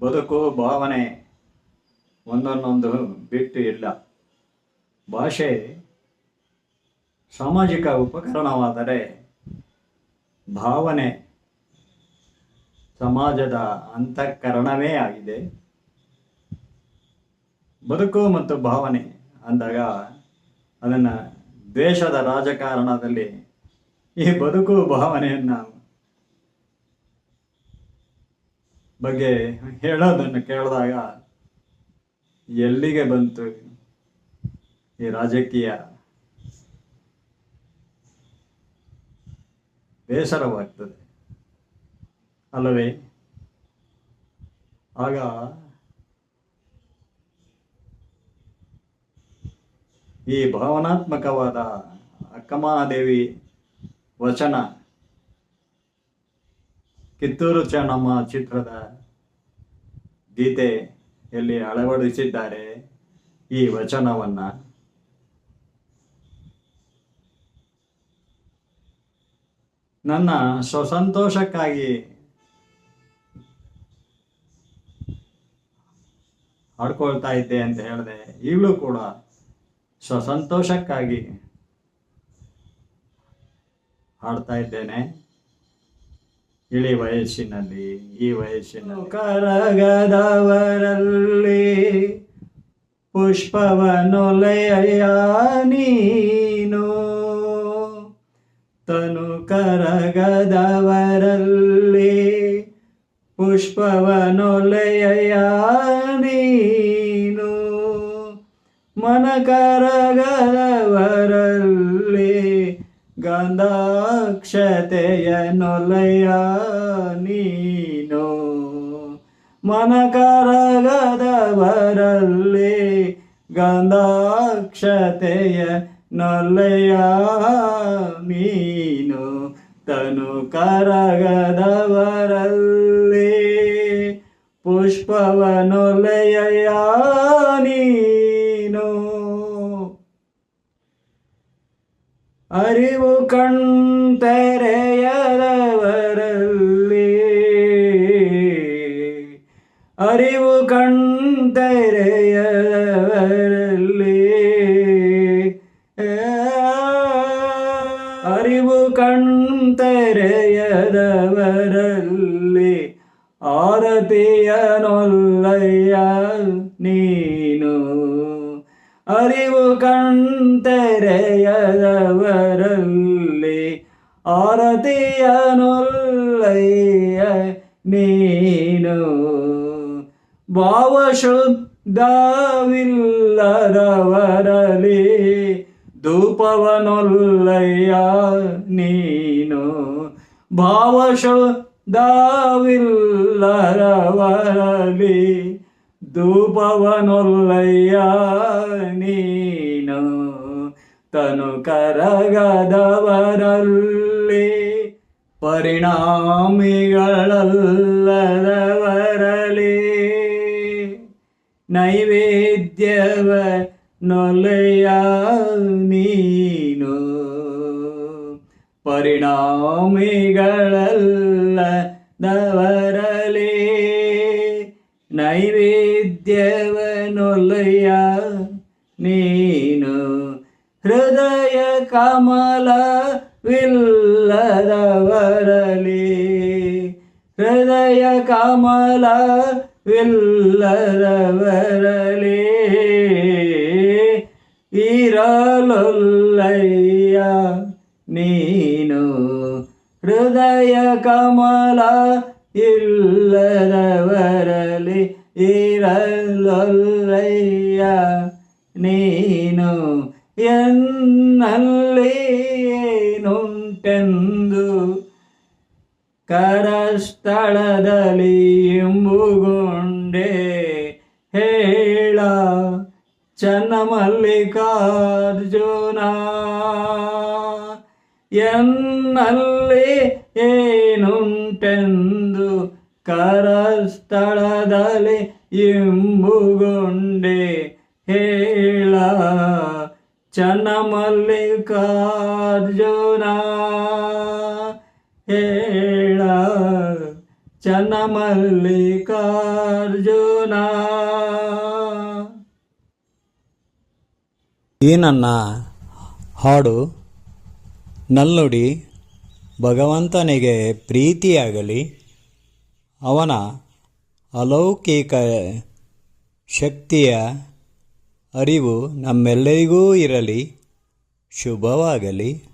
ಬದುಕು, ಭಾವನೆ ಒಂದನ್ನೊಂದು ಬಿಟ್ಟು ಇಲ್ಲ. ಭಾಷೆ ಸಾಮಾಜಿಕ ಉಪಕರಣವಾದರೆ ಭಾವನೆ ಸಮಾಜದ ಅಂತಃಕರಣವೇ ಆಗಿದೆ. ಬದುಕು ಮತ್ತು ಭಾವನೆ ಅಂದಾಗ ಅದನ್ನು ದೇಶದ ರಾಜಕಾರಣದಲ್ಲಿ ಈ ಬದುಕು, ಭಾವನೆಯನ್ನು ಬಗ್ಗೆ ಹೇಳೋದನ್ನು ಕೇಳಿದಾಗ ಎಲ್ಲಿಗೆ ಬಂತು ಈ ರಾಜಕೀಯ? ಬೇಸರವಾಗ್ತದೆ. ಅಲ್ಲವೇ? ಆಗ ಈ ಭಾವನಾತ್ಮಕವಾದ ಅಕ್ಕಮಹಾದೇವಿ ವಚನ ಕಿತ್ತೂರು ಚೆನ್ನಮ್ಮ ಚಿತ್ರದ ಗೀತೆಯಲ್ಲಿ ಅಳವಡಿಸಿದ್ದಾರೆ ಈ ವಚನವನ್ನ. ನನ್ನ ಸ್ವಸಂತೋಷಕ್ಕಾಗಿ ಹಾಡ್ಕೊಳ್ತಾ ಇದ್ದೆ ಅಂತ ಹೇಳಿದೆ, ಈಗಲೂ ಕೂಡ ಸ್ವಸಂತೋಷಕ್ಕಾಗಿ ಹಾಡ್ತಾ ಇದ್ದೇನೆ. ಇಳಿ ವಯಸ್ಸಿನಲ್ಲಿ ಈ ವಯಸ್ಸಿನಲ್ಲಿ. ಕರಗದವರಲ್ಲಿ ಪುಷ್ಪವನೊಲೆಯ ನೀನು. ತನು ಕರಗದವರಲ್ಲಿ ಪುಷ್ಪವನೊಲೆಯ ನೀನು. ಮನ ಕರಗದವರಲ್ಲಿ ಗಂಧಾಕ್ಷತೆಯ ನೊಲೆಯ ನೀನು. ಮನ ಕರಗದವರಲ್ಲಿ ಗಂಧಾಕ್ಷತೆಯ ನೊಲೆಯ ನೀನು. ತನು ಕರಗದವರಲ್ಲಿ ಪುಷ್ಪವನೊಲೆಯ ನೀನು ಅರಿವು ಕಣ್ತೆರೆಯದವರಲ್ಲಿ ಅರಿವು ಕಣ್ತೆರೆಯದವರಲ್ಲಿ ಅರಿವು ಕಣ್ತೆರೆಯದವರಲ್ಲಿ ಆರತಿಯ ನೊಲ್ಲಯ್ಯ ನೀನು. ಅರಿವು ಕಣ್ತೆರೆಯದವರಲ್ಲಿ ಆರತಿಯನುಲ್ಲಯ್ಯ ನೀನು ಭಾವಶುದ್ಧವಿಲ್ಲರವರಲಿ ಧೂಪವನೊಲ್ಲಯ್ಯ ನೀನು ಭಾವಶುದ್ಧವಿಲ್ಲದವರಲಿ ಧೂಪವನೊಲ್ಲಯ್ಯ ನೀನು ತನು ಕರಗದವರಲ್ಲಿ ಪರಿಣಾಮಿಗಳಲ್ಲದವರಲಿ ನೈವೇದ್ಯವ ನೊಲೆಯ ನೀನು ಪರಿಣಾಮಿಗಳಲ್ಲದವರಲಿ ನೈವೇದ್ಯವ ನೊಲೆಯ ನೀನು ಹೃದಯ ಕಮಲವಿಲ್ಲದವರಲಿ ಹೃದಯ ಕಮಲವಿಲ್ಲದವರಲಿ ಇರಲೊಲ್ಲಯ್ಯ ನೀನು ಹೃದಯ ಕಮಲ ಇಲ್ಲದವರಲಿ ಇರಲೊಲ್ಲಯ್ಯ ನೀನು ಎನ್ನಲ್ಲಿ ಏನುಂಟೆಂದು ಕರಸ್ಥಳದಲ್ಲಿ ಎಂಬುಗೊಂಡೆ ಹೇಳ. ಚನ್ನಮಲ್ಲಿಕಾರ್ಜುನ ಎನ್ನಲ್ಲಿ ಏನುಂಟೆಂದು ಕರಸ್ಥಳದಲ್ಲಿ ಇಂಬುಗೊಂಡೆ ಹೇಳ. ಚನ್ನಮಲ್ಲಿಕಾರ್ಜುನ ಹೇಳ. ಚನ್ನಮಲ್ಲಿಕಾರ್ಜುನ ಈ ನನ್ನ ಹಾಡು ನಲ್ನುಡಿ ಭಗವಂತನಿಗೆ ಪ್ರೀತಿಯಾಗಲಿ. ಅವನ ಅಲೌಕಿಕ ಶಕ್ತಿಯ ಅರಿವು ನಮ್ಮೆಲ್ಲರಿಗೂ ಇರಲಿ ಶುಭವಾಗಲಿ.